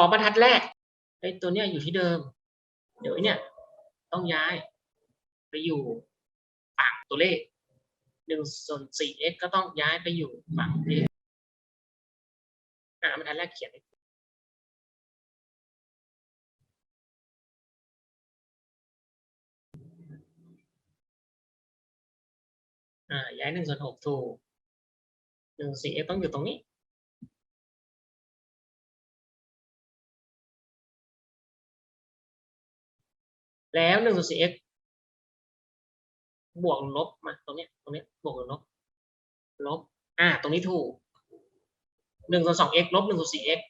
อบรรทัดแรกไอ้ตัวเนี้ยอยู่ที่เดิม เดี๋ยวเนี่ย ต้องย้าย ไปอยู่ฝั่งตัวเลขหนึ่งส่วนสี่ x ก็ต้องย้ายไปอยู่ฝั่งเลขอ่าบรรทัดแรกเขียนอ่าย้ายหนึ่งส่วนหกถูกหนึ่งสี่ x ต้องอยู่ตรงนี้ แล้วหนึ่งส่วนสี่ x บวกลบมาตรงเนี้ยตรงเนี้ยบวกลบลบ อ่า ตรงนี้ถูกหนึ่งส่วนสอง x ลบหนึ่งส่วนสี่ x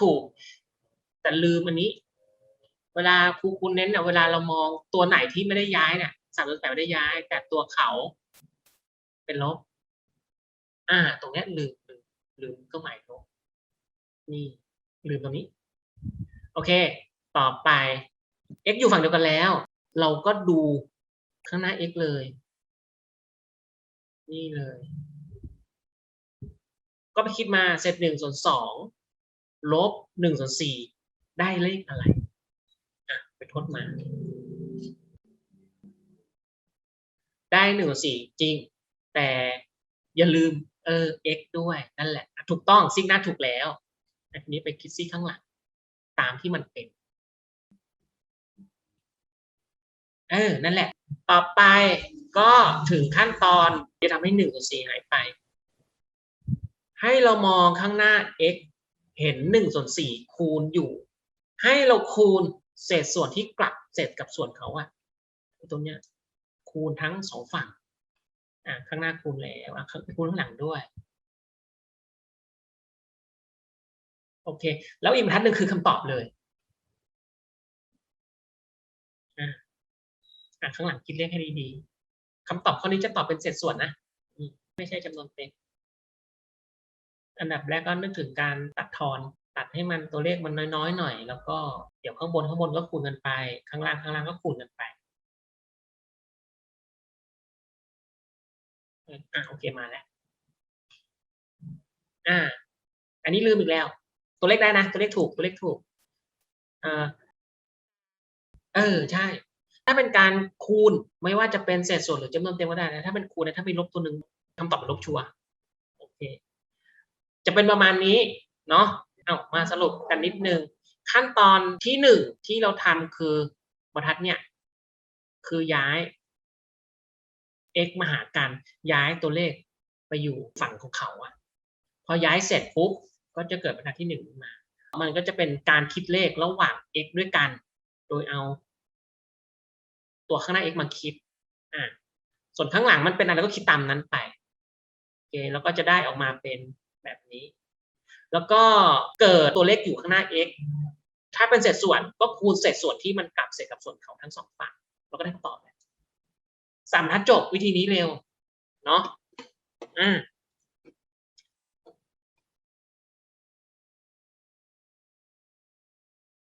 ถูก แต่ลืมอันนี้ เวลาครูคุณเน้นเนี่ยเวลาเรามองตัวไหนที่ไม่ได้ย้ายเนี่ยสามตัวแปดไม่ได้ย้าย แต่ตัวเขาเป็นลบ อ่า ตรงเนี้ยลืมลืมลืมก็หมายลบนี่ลืมตรงนี้ โอเค ต่อไป x อยู่ฝั่งเดียวกันแล้ว เราก็ดูข้างหน้า x เลย นี่เลย ก็ไปคิดมาเศษหนึ่งส่วนสองลบหนึ่งส่วนสี่ได้เลขอะไรอะไปทดมา ได้หนึ่งส่วนสี่จริง แต่อย่าลืมเออ x ด้วยนั่นแหละอะถูกต้องซิกหน้าถูกแล้วอันนี้ไปคิดซิข้างหลัง ตามที่มันเป็น เออ นั่นแหละ ต่อไปก็ถึงขั้นตอนจะทำให้หนึ่งส่วนสี่หายไป ให้เรามองข้างหน้า x เห็นหนึ่งส่วนสี่คูณอยู่ ให้เราคูณเศษส่วนที่กลับเศษกับส่วนเขาอะตรงเนี้ย คูณทั้งสองฝั่ง อะข้างหน้าคูณแล้วอะคูณข้างหลังด้วยโอเค แล้วอีกบรรทัดหนึ่งคือคำตอบเลย อะข้างหลังคิดเลขให้ดีๆคำตอบข้อนี้จะตอบเป็นเศษส่วนนะไม่ใช่จำนวนเต็มอันดับแรกก็นึกถึงการตัดทอน ตัดให้มันตัวเลขมันน้อยๆหน่อย แล้วก็เดี๋ยวข้างบนข้างบนก็คูณกันไป ข้างล่างข้างล่างก็คูณกันไปอะโอเคมาแล้วอ่า อันนี้ลืมอีกแล้ว ตัวเลขได้นะ ตัวเลขถูกตัวเลขถูกอ่าเออ ใช่ ถ้าเป็นการคูณไม่ว่าจะเป็นเศษส่วนหรือจำนวนเต็มก็ได้นะถ้าเป็นคูณนะถ้ามีลบตัวหนึ่งคำตอบเป็นลบชัวโอเค จะเป็นประมาณนี้เนาะเอามาสรุปกันนิดนึง ขั้นตอนที่หนึ่งที่เราทำคือบรรทัดเนี่ย คือย้าย x มาหากันย้ายตัวเลขไปอยู่ฝั่งของเขาอะพอย้ายเสร็จปุ๊บก็จะเกิดบรรทัดที่หนึ่งมา มันก็จะเป็นการคิดเลขระหว่าง x ด้วยกัน โดยเอา ตัวข้างหน้า x มาคิดอ่าส่วนข้างหลังมันเป็นอะไรก็คิดตามนั้นไปโอเคแล้วก็จะได้ออกมาเป็นแบบนี้ แล้วก็เกิดตัวเลขอยู่ข้างหน้า x ถ้าเป็นเศษส่วนก็คูณเศษส่วนที่มันกลับเศษกับส่วนเขาทั้งสองฝั่งเราก็ได้คำตอบแล้วสามทัดจบวิธีนี้เร็ว เนาะอ่า